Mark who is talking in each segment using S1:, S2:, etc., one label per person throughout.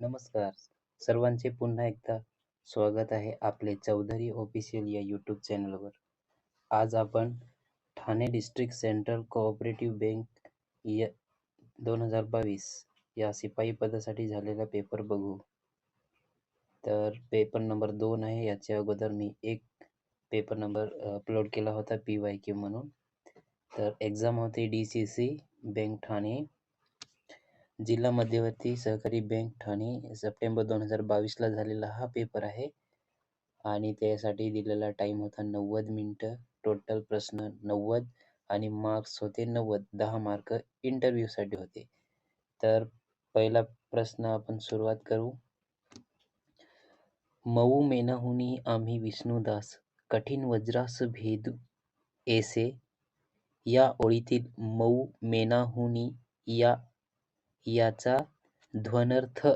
S1: नमस्कार. सर्वांचे पुन्हा एकदा स्वागत आहे आपले चौधरी ऑफिशियल या यूट्यूब चॅनलवर आज आपण Thane district central cooperative bank या दोन हजार बावीस या शिपाई पदासाठी झालेला पेपर बघू. तर पेपर नंबर दोन आहे याच्या अगोदर मी एक पेपर नंबर अपलोड केला होता पी वाय क्यू म्हणून. तर एक्झाम होती D C C bank Thane. जिल्हा मध्यवर्ती सहकारी बँक ठाणे सप्टेंबर दोन हजार बावीसला झालेला हा पेपर आहे. आणि त्यासाठी दिलेला टाईम होता नव्वद मिनटं टोटल प्रश्न नव्वद आणि मार्क्स होते नव्वद. दहा मार्क इंटरव्ह्यूसाठी होते. तर पहिला प्रश्न आपण सुरुवात करू. मऊ मेनाहुनी आम्ही विष्णुदास कठीण वज्रास भेदू एसे. या ओळीतील मऊ मेनाहुनी या याचा ध्वनर्थ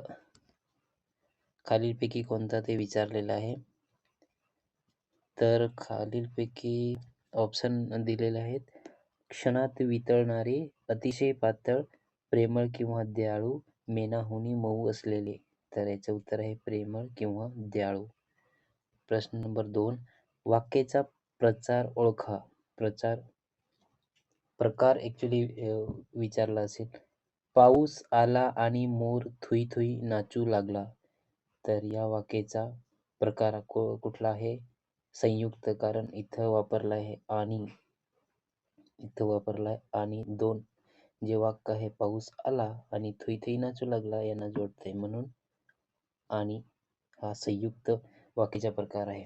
S1: खालीलपैकी कोणता ते विचारलेला आहे? तर खालीलपैकी ऑप्शन दिलेले आहेत. क्षणात वितळणारे अतिशय पातळ प्रेमळ किंवा दयाळू मेनाहुनी मऊ असलेले. तर याचं उत्तर आहे प्रेमळ किंवा दयाळू. प्रश्न नंबर दोन वाक्याचा प्रचार ओळखा. प्रचार प्रकार ऍक्च्युली विचारला असेल. पाऊस आला आणि मोर थुई थुई नाचू लागला. तर या वाक्याचा प्रकार कुठला आहे? संयुक्त कारण इथं वापरला आहे आणि इथं वापरला आहे आणि दोन. जे वाक्य आहे पाऊस आला आणि थुई थुई नाचू लागला यांना जोडते. म्हणून आणि हा संयुक्त वाक्याचा प्रकार आहे.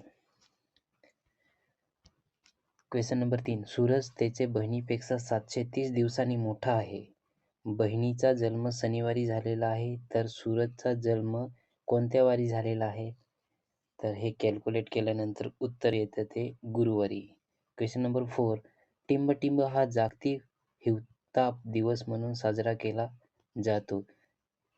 S1: क्वेश्चन नंबर तीन. सूरज त्याचे बहिणीपेक्षा सातशे तीस दिवसांनी मोठा आहे. बहिणीचा जन्म शनिवारी झालेला आहे तर सूरजचा जन्म कोणत्या वारी झालेला आहे? तर हे कॅल्क्युलेट केल्यानंतर उत्तर येतं ते गुरुवारी. क्वेश्चन नंबर फोर टिंबटिंब हा जागतिक हिवताप दिवस म्हणून साजरा केला जातो.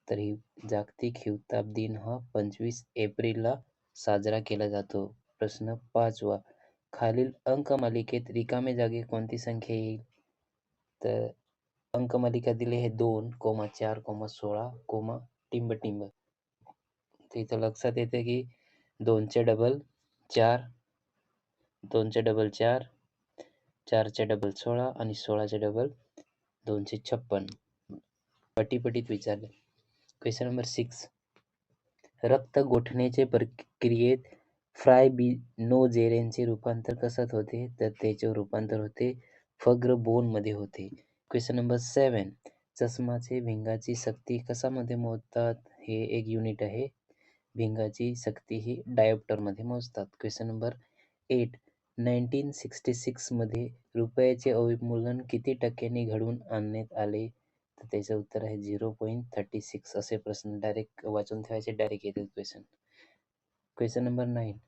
S1: तर ही जागतिक हिवताप दिन हा पंचवीस एप्रिलला साजरा केला जातो. प्रश्न पाचवा. खालील अंक मालिकेत रिकामे जागे कोणती संख्या येईल? तर अंकमालिका दिले आहे दोन कोमा चार कोमा सोळा कोमा टिंब टिंब. तर इथं लक्षात येते की दोनचे डबल चार दोनचे डबल चार चारचे डबल सोळा आणि सोळाचे डबल दोनशे छप्पन. पटीपटीत विचारले. क्वेश्चन नंबर सिक्स रक्त गोठण्याचे प्रक्रियेत फ्राय फ्रायबिनोजेरेनचे रूपांतर कसत होते? तर त्याचे रूपांतर होते फग्र बोनमध्ये होते. क्वेश्चन नंबर सेवन चष्माचे भिंगाची सक्ती कशामध्ये मोजतात? हे एक युनिट आहे. भिंगाची सक्ती ही डायोप्टरमध्ये मोजतात. Question number eight nineteen sixty सिक्समध्ये रुपयाचे अवमूल्यन किती टक्क्यांनी घडवून आणण्यात आले? तर त्याचं उत्तर आहे झिरो पॉईंट थर्टी सिक्स असे प्रश्न डायरेक्ट वाचून ठेवायचे. डायरेक्ट येतील क्वेश्चन क्वेश्चन नंबर नाईन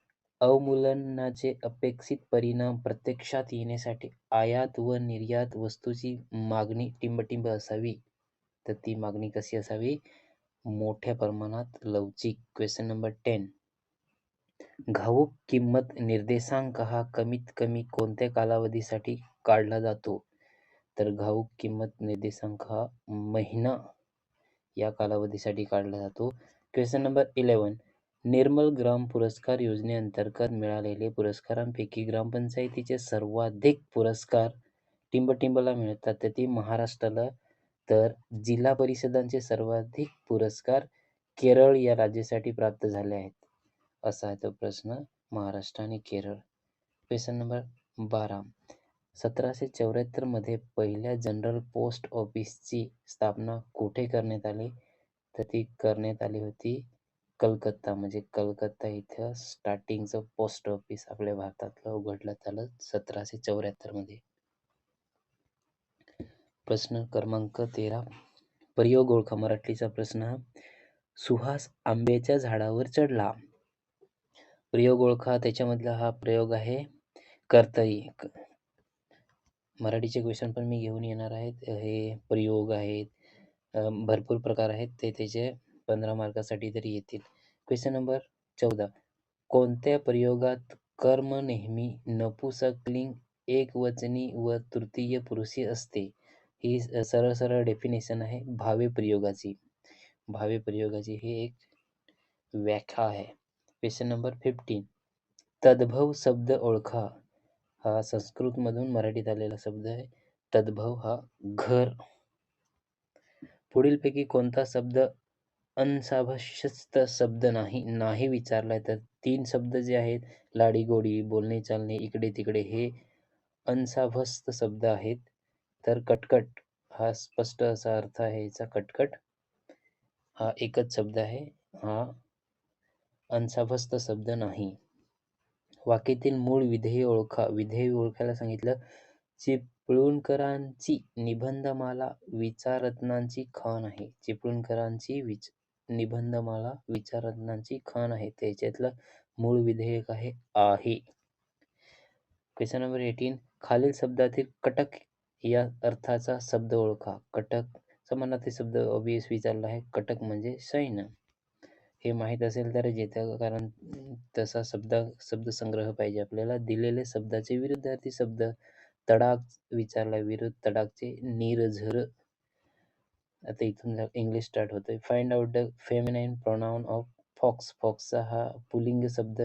S1: अवमूलनाचे अपेक्षित परिणाम प्रत्यक्षात येण्यासाठी आयात व निर्यात वस्तूची मागणी टिंबटिंब असावी. तर ती मागणी कशी असावी? मोठ्या प्रमाणात लवचिक. क्वेश्चन नंबर टेन घाऊक किंमत निर्देशांक हा कमीत कमी कोणत्या कालावधीसाठी काढला जातो? तर घाऊक किंमत निर्देशांक हा महिना या कालावधीसाठी काढला जातो. Question number eleven Nirmal Gram Puraskar योजनेअंतर्गत मिळालेले पुरस्कारांपैकी ग्रामपंचायतीचे सर्वाधिक पुरस्कार टिंबटिंबला मिळतात. तर ती महाराष्ट्राला तर जिल्हा परिषदांचे सर्वाधिक पुरस्कार केरळ या राज्यासाठी प्राप्त झाले आहेत. असा आहे तो प्रश्न महाराष्ट्र आणि केरळ. क्वेश्चन नंबर बारा. सतराशे चौऱ्याहत्तरमध्ये पहिल्या जनरल पोस्ट ऑफिसची स्थापना कुठे करण्यात आली? तर ती करण्यात आली होती कलकत्ता म्हणजे कलकत्ता इथं स्टार्टिंगचं पोस्ट ऑफिस आपल्या भारतातलं उघडण्यात आलं सतराशे चौऱ्याहत्तरमध्ये. प्रश्न क्रमांक तेरा प्रयोग ओळखा. मराठीचा प्रश्न हा सुहास आंब्याच्या झाडावर चढला. प्रयोग ओळखा त्याच्यामधला हा प्रयोग आहे कर्तरी. मराठीचे क्वेश्चन पण मी घेऊन येणार आहेत. हे प्रयोग आहेत. भरपूर प्रकार आहेत. ते त्याचे पंधरा मार्कासाठी तरी येतील. क्वेश्चन नंबर चौदा. कोणत्या प्रयोगात कर्म नेहमी नपुसकलिंग एकवचनी व तृतीय पुरुषी असते? ही सरळ सरळ डेफिनेशन आहे भावे प्रयोगाची. भावी प्रयोगाची हे एक व्याख्या आहे. क्वेश्चन नंबर फिफ्टीन तद्भव शब्द ओळखा. हा संस्कृतमधून मराठीत आलेला शब्द आहे. तद्भव हा घर. पुढीलपैकी कोणता शब्द अनसाभस्यस्त शब्द नाही नाही विचारलाय तर तीन शब्द जे आहेत लाडी गोडी बोलणे चालणे इकडे तिकडे हे अनसाभस्त शब्द आहेत. तर कटकट हा स्पष्ट असा अर्थ आहे याचा कटकट हा एकच शब्द आहे हा अनसाभस्त शब्द नाही. वाक्यातील मूळ विधेय ओळखा विधेय ओळखायला सांगितलं चिपळूणकरांची निबंधमाला विचारत्नांची खाण आहे. चिपळूणकरांची विच निबंधमाला विचाररत्नांची खाण आहे. त्याच्यातलं मूळ विधेयक आहे आहे. क्वेश्चन नंबर एटीन खालील शब्दातील कटक या अर्थाचा शब्द ओळखा. कटक समानार्थी शब्द ऑबियस विचारला आहे. कटक म्हणजे सैन्य. हे माहीत असेल तर येतं कारण तसा शब्द शब्दसंग्रह पाहिजे आपल्याला. दिलेले शब्दाचे विरुद्धार्थी शब्द तडाक विचारला विरुद्ध तडाकचे निरझर आता इथून इंग्लिश स्टार्ट होतं find out the feminine pronoun of fox फॉक्सचा हा पुलिंग शब्द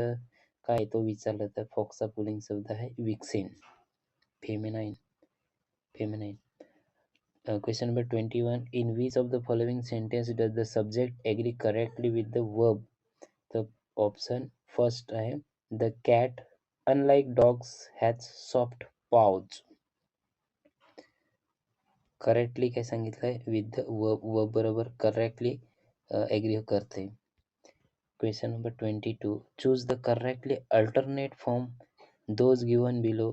S1: काय तो विचारला तर फॉक्सचा पुलिंग शब्द आहे vixen feminine feminine question number twenty one in which of the following sentence does the subject agree correctly with the verb तर ऑप्शन फर्स्ट आहे the cat unlike dogs has soft pouch correctly काय सांगितलंय? With व बरोबर correctly agree करते question number twenty two choose the correctly alternate form those given below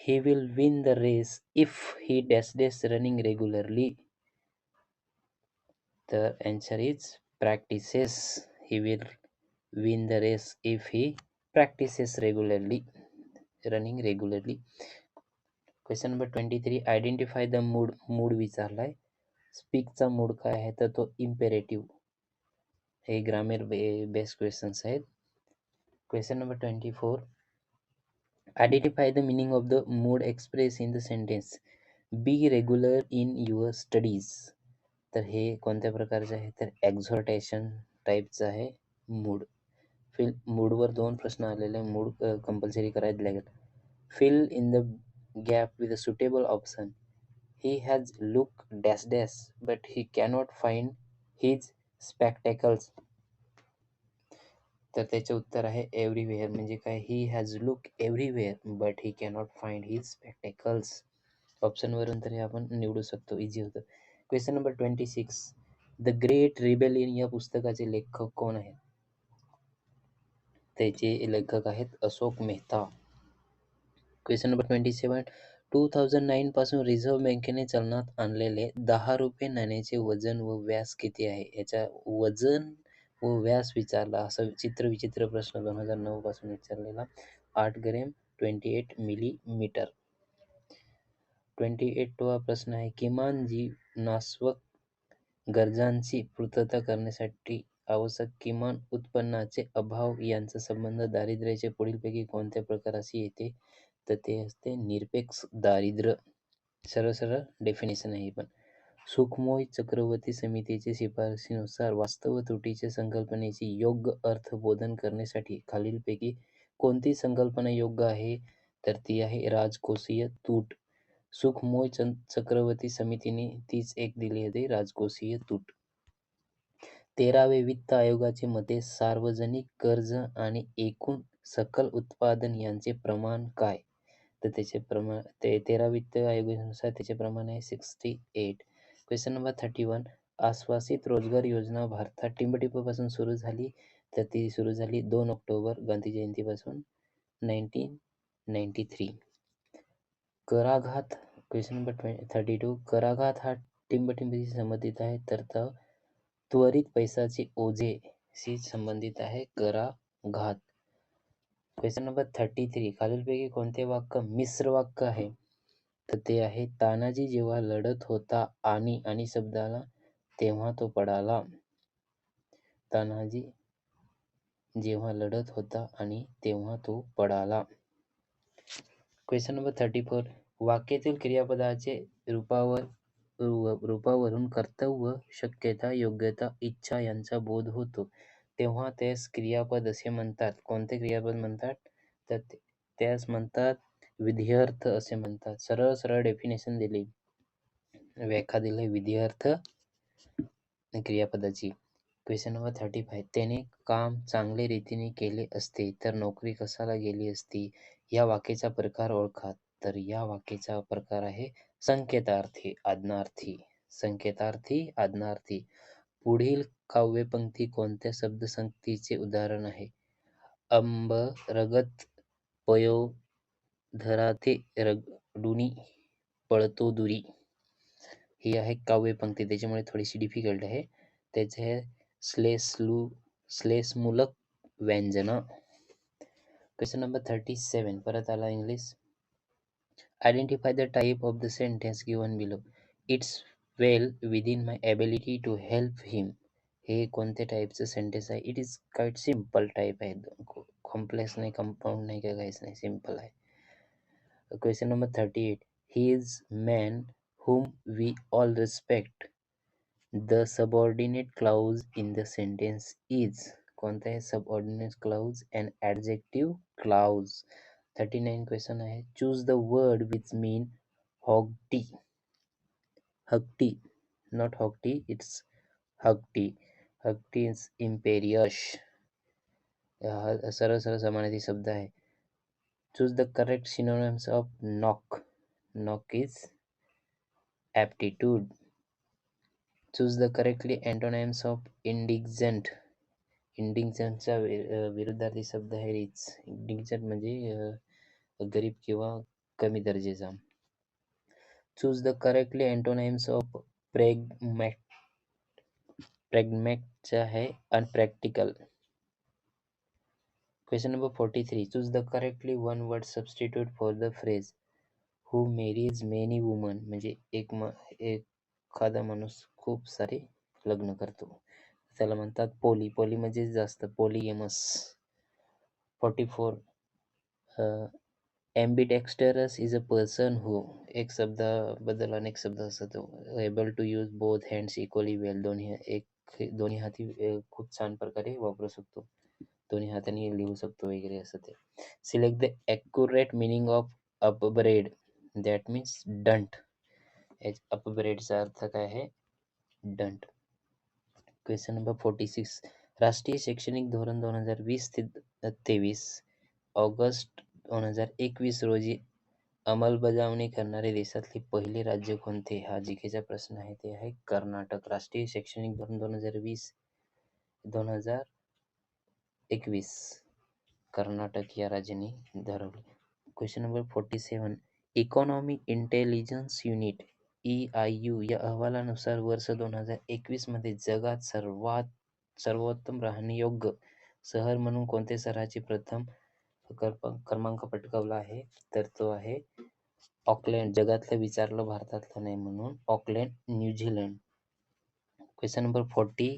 S1: he will win the race if he does does running regularly तर answer is practices he will win the race if he practices regularly running regularly question number twenty three identify the mood mood विचारलाय स्पीकचा mood काय आहे तर तो imperative हे grammar be best questions आहेत. Question number twenty four identify the meaning of the mood express in the sentence be regular in your studies तर हे कोणत्या प्रकारचे आहे? तर एक्झॉर्टेशन टाईपचं आहे. मूड फिल मूडवर दोन प्रश्न आलेले. मूड कंपल्सरी करायला लागेल. Fill in the gap with a suitable option he has look dash dash, but he cannot find his spectacles. तर त्याचे उत्तर आहे एव्हरीवेअर म्हणजे काय? He has look everywhere but he cannot find his spectacles ऑप्शनवरून तरी आपण निवडू शकतो. इझी होतं. Question number twenty six the great rebellion या पुस्तकाचे लेखक कोण आहेत? त्याचे लेखक आहेत Ashok Mehta. Question number twenty seven two thousand नाईनपासून reserve बँकेने चलनात आणलेले दहा रुपये नाण्याचे वजन व व्यास किती आहे? याच्या वजन व व्यास विचारला. असा चित्र विचित्र प्रश्न दोन हजार नऊ पासून विचारलेला. आठ gram twenty eight millimetre twenty eight वा प्रश्न आहे किमान जीवनाश्वक गरजांची पूर्तता करण्यासाठी आवश्यक किमान उत्पन्नाचे अभाव यांचा संबंध दारिद्र्याचे पुढीलपैकी कोणत्या प्रकाराशी येते? तर ते असते निरपेक्ष दारिद्र्य सरळ सरळ डेफिनेशन आहे पण. सुखमोय चक्रवर्ती समितीच्या शिफारशीनुसार वास्तव त्रुटीच्या संकल्पनेची योग्य अर्थबोधन करण्यासाठी खालीलपैकी कोणती संकल्पना योग्य आहे? तर ती आहे राजकोषीय तूट. सुखमोय चक्रवर्ती समितीने तीच एक दिली होती राजकोषीय तूट. तेरावे वित्त आयोगाचे मते सार्वजनिक कर्ज आणि एकूण सकल उत्पादन यांचे प्रमाण काय? तर त्याचे प्रमाण ते तेरा वित्त आयोगानुसार त्याचे प्रमाण आहे sixty eight question number thirty one आश्वासित रोजगार योजना भारतात टिंबटिंबपासून सुरू झाली तर ती सुरू झाली दोन ऑक्टोबर गांधी जयंतीपासून nineteen ninety three कराघात question number twenty thirty two कराघात हा टिंबटिंबीशी संबंधित आहे तर त्वरित पैशाचे ओझेशी संबंधित आहे. कराघात. क्वेश्चन नंबर थर्टी थ्री खालीलपैकी कोणते वाक्य मिश्र वाक्य आहे? तर ते आहे तानाजी जेव्हा लढत होता आणि आणि शब्दाला तेव्हा तो पडाला तानाजी जेव्हा लढत होता आणि तेव्हा तो पडाला क्वेश्चन नंबर थर्टी फोर वाक्यातील क्रियापदाचे रूपावर रूपावरून कर्तव्य शक्यता योग्यता इच्छा यांचा बोध होतो. तेव्हा त्यास क्रियापद असे म्हणतात. कोणते क्रियापद म्हणतात? तर त्यास म्हणतात विध्यर्थ असे म्हणतात. सरळ सरळ डेफिनेशन दिली. व्याख्या दिली विध्यर्थ क्रियापदाची. क्वेश्चन नंबर थर्टी फाय त्याने काम चांगले रीतीने केले असते तर नोकरी कशाला गेली असती? या वाक्याचा प्रकार ओळखा. तर या वाक्याचा प्रकार आहे संकेतार्थी आज्ञार्थी. संकेतार्थी आज्ञार्थी. पुढील काव्यपंक्ती कोणत्या शब्दसंगतीचे उदाहरण आहे? अंब रगत पयो धराते रगडुनी पळतो दुरी. ही आहे काव्यपंक्ती. त्याच्यामुळे थोडीशी डिफिकल्ट आहे. त्याचे आहे स्लेसलू स्लेसमूलक व्यंजना. क्वेश्चन नंबर थर्टी सेवन परत आला English identify the type of the sentence given below it's Well within my ability to help him हे कोणत्या टाईपचं सेंटेन्स आहे it is quite simple type आहे कॉम्प्लेक्स नाही कंपाऊंड नाही का काहीच नाही सिम्पल आहे question number thirty eight he is man whom we all respect. The subordinate clause in the sentence is कोणता आहे subordinate clause and adjective clause. 39 question आहे choose the word which mean hogty Hugty not it's it's Hugty. Hugty is imperious. सरळ सरळ समानार्थी शब्द आहे choose the correct synonyms of knock knock is aptitude choose the correctly antonyms of indigent इंडिक्झंटचा विरुद्धार्थी शब्द आहे rich indigent म्हणजे गरीब किंवा कमी दर्जेचा choose the correctly antonyms of pragmatic, pragmatic आहे unpractical question number forty three choose the correctly one substitute substitute for the phrase who many many woman म्हणजे एक म एखादा माणूस खूप सारे लग्न करतो. त्याला म्हणतात पोली. पोली म्हणजे जास्त पोलियमस. Forty four ambidextrous is a person who एक शब्दाबद्दल अनेक शब्द असतात able to use both hands equally well दोन्ही एक दोन्ही हाती अ, खूप छान प्रकारे वापरू शकतो. दोन्ही हाताने लिहू शकतो वगैरे असं ते. Select the accurate meaning of upbraid that means daunt अपब्रेडचा अर्थ काय आहे? Daunt question number forty six राष्ट्रीय शैक्षणिक धोरण दोन हजार वीस ते तेवीस. ऑगस्ट दोन हजार एकवीस रोजी अंमलबजावणी करणारे देशातले पहिले राज्य कोणते? हा जिकेचा प्रश्न आहे. ते आहे कर्नाटक. राष्ट्रीय शैक्षणिक धोरण दोन हजार वीस दोन हजार एकवीस. कर्नाटक या राज्याने धरवले. Question number forty seven economy intelligence unit E I U या अहवालानुसार वर्ष दोन हजार एकवीसमध्ये जगात सर्वात सर्वोत्तम राहणीयोग्य शहर म्हणून कोणत्या शहराचे प्रथम क्रमांक पटकावला आहे तर तो आहे ऑकलँड जगातलं विचारलं भारतातलं नाही म्हणून Auckland New Zealand question number forty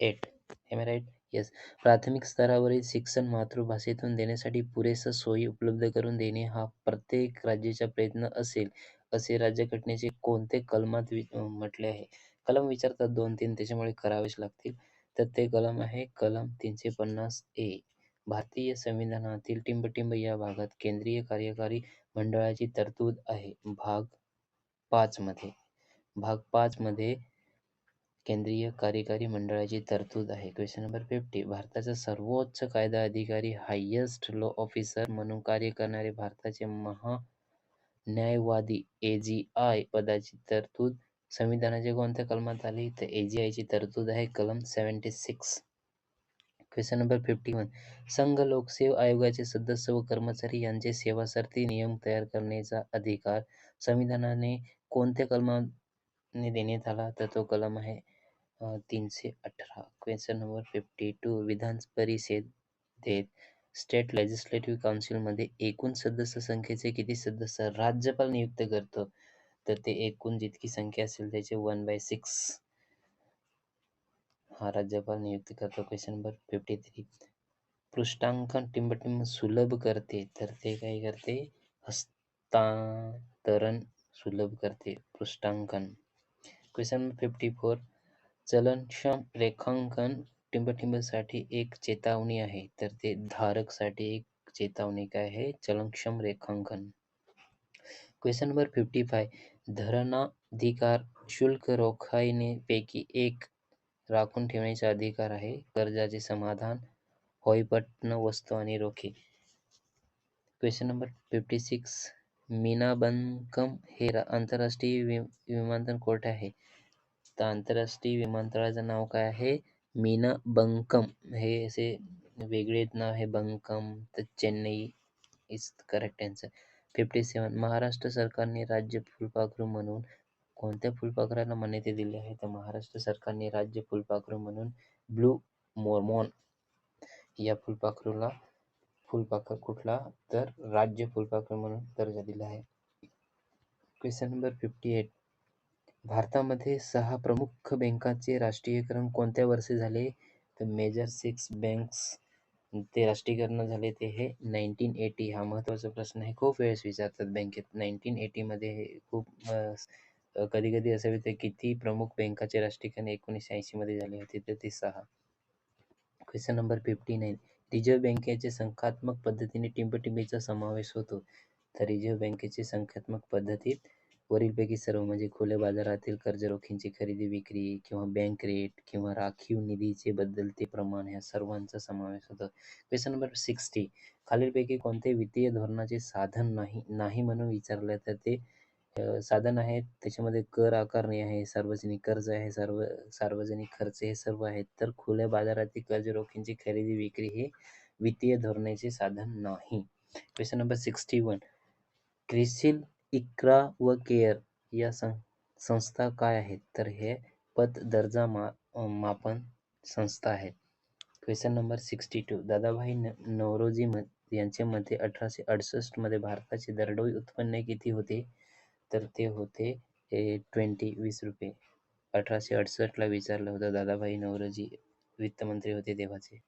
S1: eight am right yes प्राथमिक स्तरावरील शिक्षण मातृभाषेतून देण्यासाठी पुरेसं सोयी उपलब्ध करून देणे हा प्रत्येक राज्याचा प्रयत्न असेल असे राज्यघटनेचे कोणते कलमात म्हटले आहे? कलम विचारतात दोन तीन त्याच्यामुळे करावेच लागतील. तर ते कलम आहे कलम तीनशे पन्नास ए. भारतीय संविधानातील टिंबटिंब या भागात केंद्रीय कार्यकारी मंडळाची तरतूद आहे. भाग पाच मध्ये भाग पाच मध्ये केंद्रीय कार्यकारी मंडळाची तरतूद आहे. क्वेश्चन नंबर फिफ्टी भारताचा सर्वोच्च कायदा अधिकारी हायेस्ट लॉ ऑफिसर म्हणून कार्य करणारे भारताचे महा न्यायवादी ए जी आय पदाची तरतूद संविधानाच्या कोणत्या कलमात आली तर AGI ची तरतूद आहे. कलम seventy six question number fifty one संघ लोकसेवा आयोगाचे सदस्य व कर्मचारी यांचे सेवासारथी नियम तयार करण्याचा अधिकार संविधानाने कोणत्या कलमाने देण्यात आला तर तो कलम आहे तीनशे अठरा. Question number fifty two. विधान परिषदेत स्टेट लेजिस्लेटिव्ह काउन्सिलमध्ये एकूण सदस्य संख्येचे किती सदस्य? राज्यपाल नियुक्त करतो तर ते एकूण जितकी संख्या असेल त्याचे वन बाय सिक्स. हा राज्यपाल नियुक्त करतो क्वेश्चन नंबर फिफ्टी थ्री पृष्ठांकन टिंबटिंब सुलभ करते तर ते काय करते? हस्तांतरण सुलभ करते पृष्ठांकन. क्वेश्चन नंबर फिफ्टी फोर चलनक्षम रेखांकन टिंबटिंबसाठी एक चेतावणी आहे तर ते धारकसाठी एक चेतावणी काय आहे? चलनक्षम रेखांकन. क्वेश्चन नंबर फिफ्टी फाय धरणाधिकार शुल्क रोखाईने पैकी एक राखून ठेवण्याचा अधिकार आहे. कर्जाचे समाधान होईपट्टण वस्तू आणि रोखे. Question number fifty six Meenambakkam हे आंतरराष्ट्रीय विमानतळ कोठे आहे? तर आंतरराष्ट्रीय विमानतळाचं नाव काय आहे? मीनाबंकम. हे असे वेगळे नाव आहे. बंकम तर Chennai is correct answer fifty seven Maharashtra सरकारने राज्य फुलपाखरू म्हणून कोणत्या फुलपाखराला मान्यता दिली आहे? तर महाराष्ट्र सरकारने राज्य फुलपाखरू म्हणून ब्लू मोर्मोन या फुलपाखरूला फुलपाखर कुठला तर राज्य फुलपाखर म्हणून दर्जा दिला आहे. Question number fifty eight. भारतामध्ये सहा प्रमुख बँकांचे राष्ट्रीयकरण कोणत्या वर्षी झाले? तर मेजर सिक्स बँक्स ते राष्ट्रीयकरण झाले ते हे नाईन्टीन एटी. हा महत्त्वाचा प्रश्न आहे. खूप वेळेस विचारतात बँकेत. नाईन्टीन एटीमध्ये हे खूप कधी कधी असे होते किती प्रमुख बँकाचे राष्ट्रीयकरण एकोणीसशे ऐंशीमध्ये झाले होते तर ते सहा. Question number fifty nine reserve बँकेचे संख्यात्मक पद्धतीने टिंबटिंबीचा समावेश होतो. तर रिझर्व्ह बँकेचे संख्यात्मक पद्धतीत वरीलपैकी सर्व म्हणजे खुल्या बाजारातील कर्ज रोखींची खरेदी विक्री किंवा बँक रेट किंवा राखीव निधीचे बदलते प्रमाण ह्या सर्वांचा समावेश होतो. क्वेश्चन नंबर सिक्स्टी खालीलपैकी कोणते वित्तीय धोरणाचे साधन नाही नाही म्हणून विचारलं तर ते साधन आहेत. त्याच्यामध्ये कर आकारणी आहे सार्वजनिक कर्ज आहे सर्व सार्वजनिक खर्च हे सर्व आहेत. तर खुल्या बाजारातील कर्ज रोखींची खरेदी विक्री हे वित्तीय धोरणाचे साधन नाही. Question number sixty one. CRISIL ICRA व केअर या सं संस्था काय आहेत? तर हे पत दर्जा मा मापन संस्था आहेत. Question number sixty two. Dadabhai Naoroji म यांच्या मते अठराशे अडुसष्टमध्ये भारताचे दरडोई उत्पन्न किती होते? तर ते होते ट्वेंटी वीस रुपये. अठराशे अडुसष्टला विचारलं होतं दादाभाई नवरोजी वित्तमंत्री होते तेव्हाचे.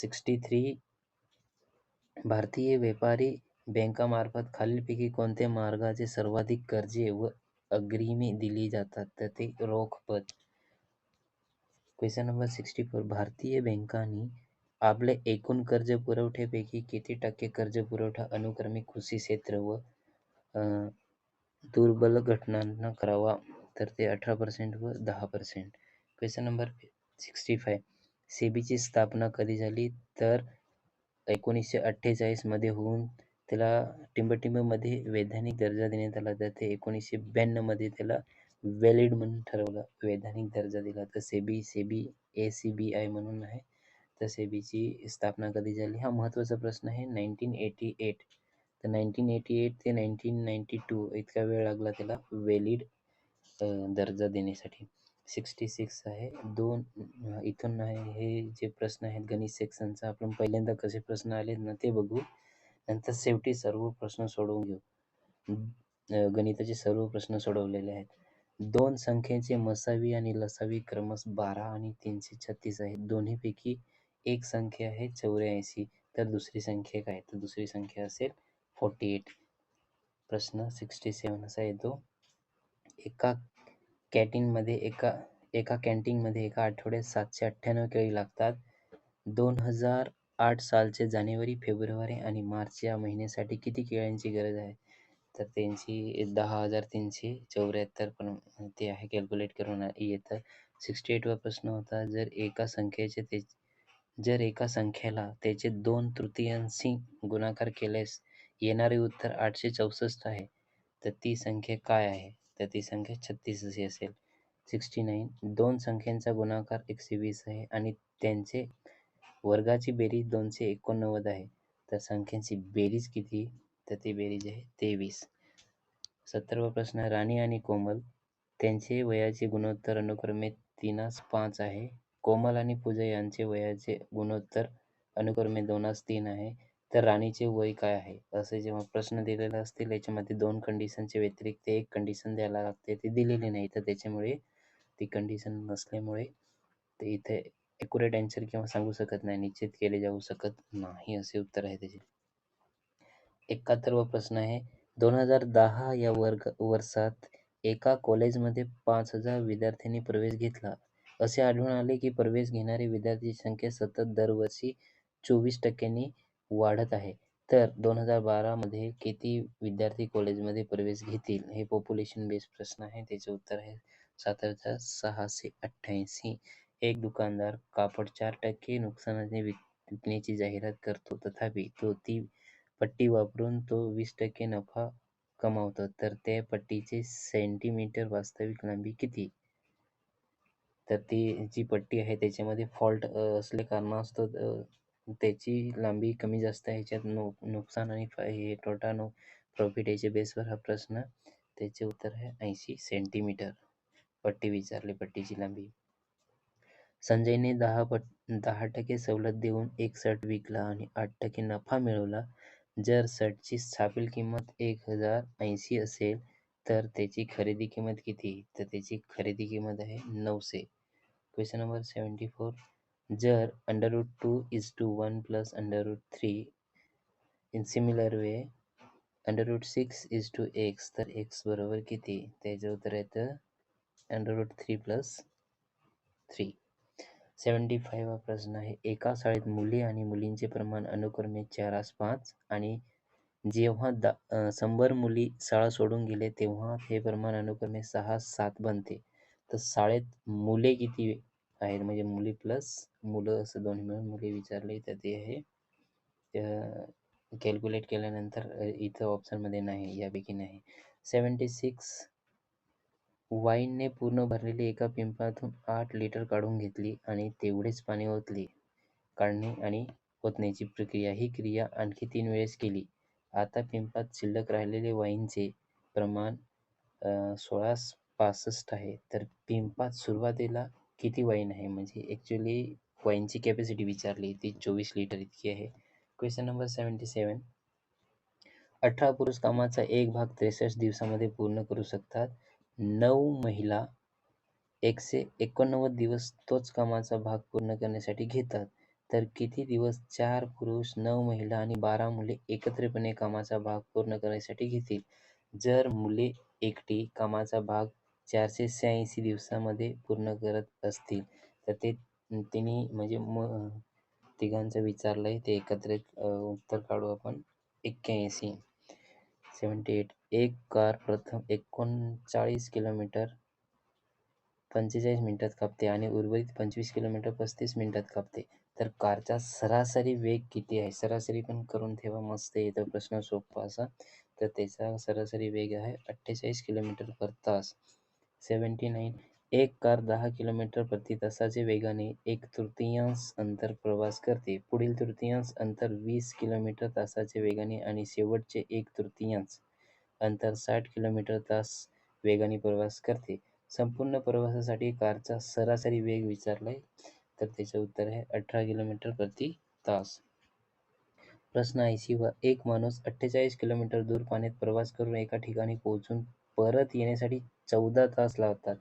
S1: सिक्स्टी थ्री भारतीय व्यापारी बँकामार्फत खालीलपैकी कोणत्या मार्गाचे सर्वाधिक कर्जे व अग्रिमे दिली जातात? तर ते रोख पद. क्वेश्चन नंबर सिक्स्टी फोर भारतीय बँकांनी आपले एकूण कर्ज पुरवठ्यापैकी किती टक्के कर्ज पुरवठा अनुक्रमे कृषी क्षेत्र व दुर्बल घटनांना करावा तर ते अठरा पर्सेंट व दहा percent question number sixty five सेबीची स्थापना कधी झाली? तर एकोणीसशे अठ्ठेचाळीसमध्ये होऊन त्याला टिंबटिंबमध्ये वैधानिक दर्जा देण्यात आला. तर ते एकोणीसशे ब्याण्णवमध्ये त्याला व्हॅलिड म्हणून ठरवलं. वैधानिक दर्जा दिला. तर SEBI SEBI A C B I म्हणून आहे. तर सेबीची स्थापना कधी झाली? हा महत्त्वाचा प्रश्न आहे. Nineteen eighty eight. तर नाईन्टीन एटी एट ते नाईन्टीन नाईन्टी टू इतका वेळ लागला त्याला वेलिड दर्जा देण्यासाठी. सिक्स्टी सिक्स आहे. दोन इथून आहे हे जे प्रश्न आहेत गणित सेक्शनचा आपण पहिल्यांदा कसे प्रश्न आले ना ते बघू. नंतर शेवटी सर्व प्रश्न सोडवून घेऊ. गणिताचे सर्व प्रश्न सोडवलेले आहेत. दोन संख्येचे मसावी आणि लसावी क्रमश बारा आणि तीनशे छत्तीस आहेत. दोन्हीपैकी एक संख्या आहे चौऱ्याऐंशी तर दुसरी संख्या काय? तर दुसरी संख्या असेल फोर्टी एट प्रश्न सिक्स्टी सेवन असा येतो. एका कॅटीनमध्ये एका एका कॅन्टीनमध्ये एका आठवड्यात सातशे अठ्ठ्याण्णव केळी लागतात. दोन हजार आठ सालचे जानेवारी फेब्रुवारी आणि मार्च या महिन्यासाठी किती केळ्यांची गरज आहे? तर त्यांची दहा हजार तीनशे चौऱ्याहत्तर पण ते आहे कॅल्क्युलेट करून येतं. सिक्स्टी एटवा प्रश्न होता जर एका संख्येचे ते जर एका संख्येला त्याचे दोन तृतीयांशी गुणाकार केल्यास येणारे उत्तर आठशे चौसष्ट आहे. तर ती संख्या काय आहे? तर ती संख्या छत्तीस अशी असेल. सिक्स्टी नाईन दोन संख्यांचा गुणाकार एकशे वीस आहे आणि त्यांचे वर्गाची बेरीज दोनशे एकोणनव्वद आहे. तर संख्यांची बेरीज किती? तर ती बेरीज आहे तेवीस. सत्तरवा प्रश्न राणी आणि कोमल त्यांचे वयाचे गुणोत्तर अनुक्रमे तीनास पाच आहे. कोमल आणि पूजा यांचे वयाचे गुणोत्तर अनुक्रमे दोनास तीन आहे. तर राणीचे वय काय आहे? असे जेव्हा प्रश्न दिलेले असतील याच्यामध्ये दोन कंडिशनचे व्यतिरिक्त एक कंडिशन द्यायला लागते ते दिलेली नाही. तर त्याच्यामुळे ती कंडिशन नसल्यामुळे ते इथे ॲक्युरेट आन्सर किंवा सांगू शकत नाही निश्चित केले जाऊ शकत नाही असे उत्तर आहे त्याचे. एकाहत्तरवा प्रश्न आहे दोन हजार दहा या वर्ग वर्षात एका कॉलेजमध्ये पाच हजार विद्यार्थ्यांनी प्रवेश घेतला. असे आढळून आले की प्रवेश घेणारे विद्यार्थ्यांची संख्या सतत दरवर्षी चोवीस टक्क्यांनी वाढत आहे. तर दोन हजार बारामध्ये किती विद्यार्थी कॉलेजमध्ये प्रवेश घेतील? हे पॉप्युलेशन बेस्ड प्रश्न आहे. त्याचे उत्तर आहे सात हजार सहाशे अठ्ठ्याऐंशी. एक दुकानदार कापड चार टक्के नुकसानाने विकण्याची जाहिरात करतो. तथापि तो ती पट्टी वापरून तो वीस टक्के नफा कमावतो. तर त्या पट्टीचे सेंटीमीटर वास्तविक लांबी किती? तर ती जी पट्टी आहे त्याच्यामध्ये फॉल्ट असले कारणास्तव त्याची लांबी कमी जास्त ह्याच्यात नु नुकसान आणि हे तोटा नो प्रॉफिट याच्या बेसवर हा प्रश्न त्याचे उत्तर आहे ऐंशी सेंटीमीटर पट्टी विचारली पट्टीची लांबी. संजयने दहा पट दहा टक्के सवलत देऊन एक शर्ट विकला आणि आठ टक्के नफा मिळवला. जर शर्टची छापील किंमत एक हजार ऐंशी असेल तर त्याची खरेदी किंमत किती? तर त्याची खरेदी किंमत आहे नऊशे. क्वेश्चन नंबर सेवन्टी फोर जर under root two is two one plus under root three in similar way under root six is two x तर एक्स बरोबर किती? त्याचं उत्तर येतं under root three plus three seventy five हा प्रश्न आहे. एका शाळेत मुली आणि मुलींचे प्रमाण अनुक्रमे चारास पाच आणि जेव्हा दा शंभर मुली शाळा सोडून गेले तेव्हा हे प्रमाण अनुक्रमे सहा सात बनते. तर शाळेत मुले किती आहेत. म्हणजे मुली प्लस मुलं असं दोन्ही मिळून मुली विचारले तर ते आहे. कॅल्क्युलेट केल्यानंतर इथं ऑप्शनमध्ये नाही यापैकी नाही. सेवन्टी सिक्स वाईनने पूर्ण भरलेली एका पिंपातून आठ लिटर काढून घेतली आणि तेवढेच पाणी ओतले. काढणे आणि ओतण्याची प्रक्रिया ही क्रिया आणखी तीन वेळेस केली. आता पिंपात शिल्लक राहिलेले वाईनचे प्रमाण सोळा पासष्ट आहे. तर पिंपात सुरुवातीला किती वाईन आहे? म्हणजे ॲक्च्युली वाईनची कॅपॅसिटी विचारली ती चोवीस लिटर इतकी आहे. क्वेश्चन नंबर सेवन्टी सेवन अठरा पुरुष कामाचा एक भाग त्रेसष्ट दिवसामध्ये पूर्ण करू शकतात. नऊ महिला एकशे एकोणनव्वद दिवस तोच कामाचा भाग पूर्ण करण्यासाठी घेतात. तर किती दिवस चार पुरुष नऊ महिला आणि बारा मुले एकत्रितपणे कामाचा भाग पूर्ण करण्यासाठी घेतील? जर मुले एकटी कामाचा भाग चारशे शहाऐंशी दिवसामध्ये पूर्ण करत असतील. तर ते तिन्ही म्हणजे म तिघांचं विचारलं आहे ते एकत्रित उत्तर काढू आपण. एक्क्याऐंशी सेवन्टी एट. एक कार प्रथम एकोणचाळीस किलोमीटर पंचेचाळीस मिनिटात कापते आणि उर्वरित पंचवीस किलोमीटर पस्तीस मिनिटात कापते. तर कारचा सरासरी वेग किती आहे? सरासरी पण करून ठेवा मस्त येतो प्रश्न सोपा असा. तर त्याचा सरासरी वेग आहे अठ्ठेचाळीस किलोमीटर पर तास. Seventy nine. एक कार दहा किलोमीटर प्रति तासाचे वेगाने एक तृतीयांश अंतर प्रवास करते. पुढील तृतीयांश अंतर वीस किलोमीटर तासाचे वेगाने आणि शेवटचे एक तृतीयांश अंतर साठ किलोमीटर तास वेगाने प्रवास करते. संपूर्ण प्रवासासाठी कारचा सरासरी वेग विचारलाय तर त्याचं उत्तर आहे अठरा किलोमीटर प्रति तास. प्रश्न ऐंशी व एक माणूस अठ्ठेचाळीस किलोमीटर दूर पाण्यात प्रवास करून एका ठिकाणी पोहोचून परत येण्यासाठी चौदा तास लावतात.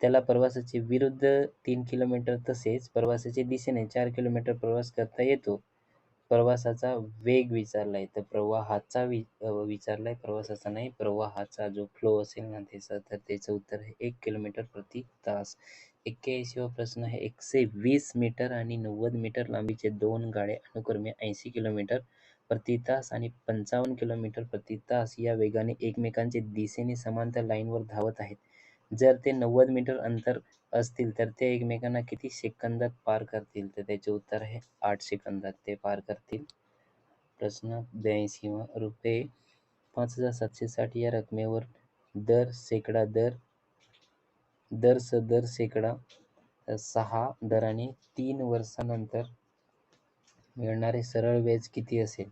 S1: त्याला प्रवासाचे विरुद्ध तीन किलोमीटर तसेच प्रवासाचे दिशेने चार किलोमीटर प्रवास करता येतो. प्रवासाचा वेग विचारलाय तर प्रवाहाचा वि विचारला विचारलाय. प्रवासाचा नाही प्रवाहाचा जो फ्लो असेल ना त्याचा तर त्याचं उत्तर आहे एक किलोमीटर प्रति तास. एक्क्याऐंशीवा प्रश्न आहे एकशे वीस मीटर आणि नव्वद मीटर लांबीचे दोन गाड्या अनुक्रमे ऐंशी किलोमीटर प्रति तास आणि पंचावन्न किलोमीटर प्रति तास या वेगाने एकमेकांचे दिशेने समांतर लाईनवर धावत आहेत. जर ते नव्वद मीटर अंतर असतील तर ते एकमेकांना किती सेकंदात पार करतील? तर त्याचे उत्तर आहे आठ सेकंदात ते पार करतील. प्रश्न ब्याऐंशी रुपये पाच हजार सातशे साठ या रकमेवर दर सेकडा दर दर सदर दर सहा दराने तीन वर्षानंतर मिळणारे सरळ व्याज किती असेल?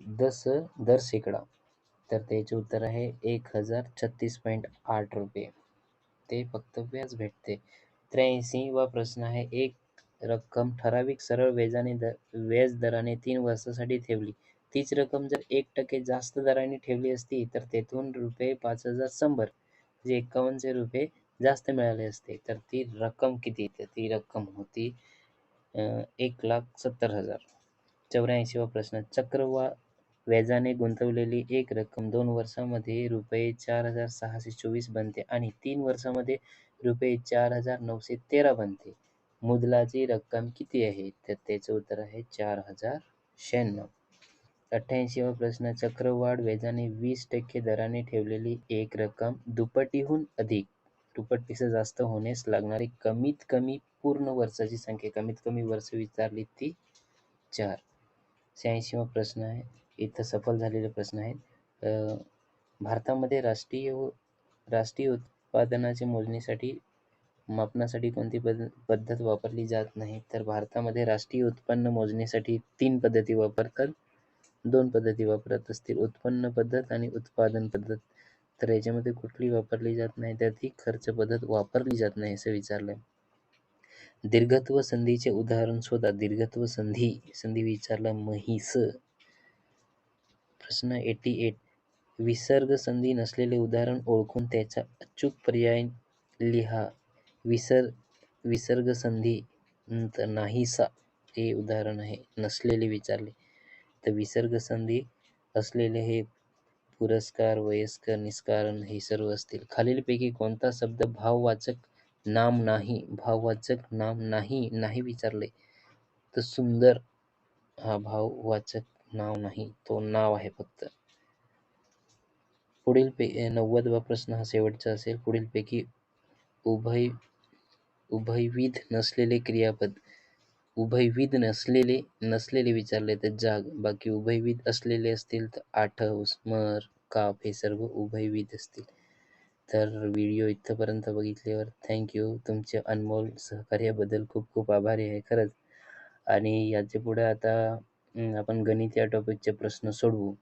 S1: दस दर शेकडा. तर त्याचे उत्तर आहे एक हजार छत्तीस पॉईंट आठ रुपये. ते फक्त व्याज भेटते. त्र्याऐंशी वा प्रश्न आहे एक रक्कम ठराविक सरळ व्याजाने दर व्याज दराने तीन वर्षासाठी ठेवली. तीच रक्कम जर एक टक्के जास्त दराने ठेवली असती तर तेथून रुपये पाच हजार शंभर म्हणजे एकावन्नशे रुपये जास्त मिळाले असते. तर ती रक्कम किती? तर ती रक्कम होती एक लाख सत्तर हजार. चौऱ्याऐंशीवा प्रश्न चक्रवा व्याजाने गुंतवलेली एक रक्कम दोन वर्षांमध्ये रुपये चार हजार सहाशे चोवीस बनते आणि तीन वर्षांमध्ये रुपये चार हजार नऊशे तेरा बनते. मुदलाची रक्कम किती आहे? तर त्याचं उत्तर आहे चार हजार शहाण्णव. अठ्ठ्याऐंशीवा प्रश्न चक्रवाढ व्याजाने वीस टक्के दराने ठेवलेली एक रक्कम दुपटीहून अधिक. दुपटपेक्षा जास्त होण्यास लागणारी कमीत कमी पूर्ण वर्षाची संख्या कमीत कमी वर्ष विचारली ती चार. शहाऐंशीवा प्रश्न आहे इथं सफल झालेले प्रश्न आहेत. भारतामध्ये राष्ट्रीय व राष्ट्रीय उत्पादनाच्या मोजणीसाठी मापनासाठी कोणती पद पद्धत वापरली जात नाही? तर भारतामध्ये राष्ट्रीय उत्पन्न मोजणीसाठी तीन पद्धती वापरतात. दोन पद्धती वापरत असतील. उत्पन्न पद्धत आणि उत्पादन पद्धत. तर याच्यामध्ये कुठली वापरली जात नाही तर ती खर्च पद्धत वापरली जात नाही असं विचारलंय. दीर्घत्व संधीचे उदाहरण शोधा. दीर्घत्व संधी संधी विचारला म्हैस. प्रश्न एटी एट विसर्ग संधी नसलेले उदाहरण ओळखून त्याचा अचूक पर्याय लिहा. विसर विसर्ग संधी नंतर नाहीसा हे उदाहरण आहे. नसलेले विचारले तर विसर्ग संधी असलेले हे पुरस्कार वयस्कर निष्कारण हे सर्व असतील. खालीलपैकी कोणता शब्द भाववाचक नाम नाही? भाववाचक नाम नाही नाही विचारले. तर सुंदर हा भाववाचक नाव नाही तो नाव आहे फक्त. पुढील पे नव्वदवा प्रश्न हा शेवटचा असेल. पुढीलपैकी उभय उभयविध नसलेले क्रियापद. उभयविध नसलेले नसलेले विचारले तर जाग. बाकी उभयविध असलेले असतील तर आठव स्मर काप हे सर्व उभयविध असतील. तर व्हिडिओ इथंपर्यंत बघितल्यावर थँक्यू तुमचे अनमोल सहकार्याबद्दल खूप खूप आभारी आहे खरंच. आणि याच्यापुढे आता आपण गणित या टॉपिकचे प्रश्न सोडवू.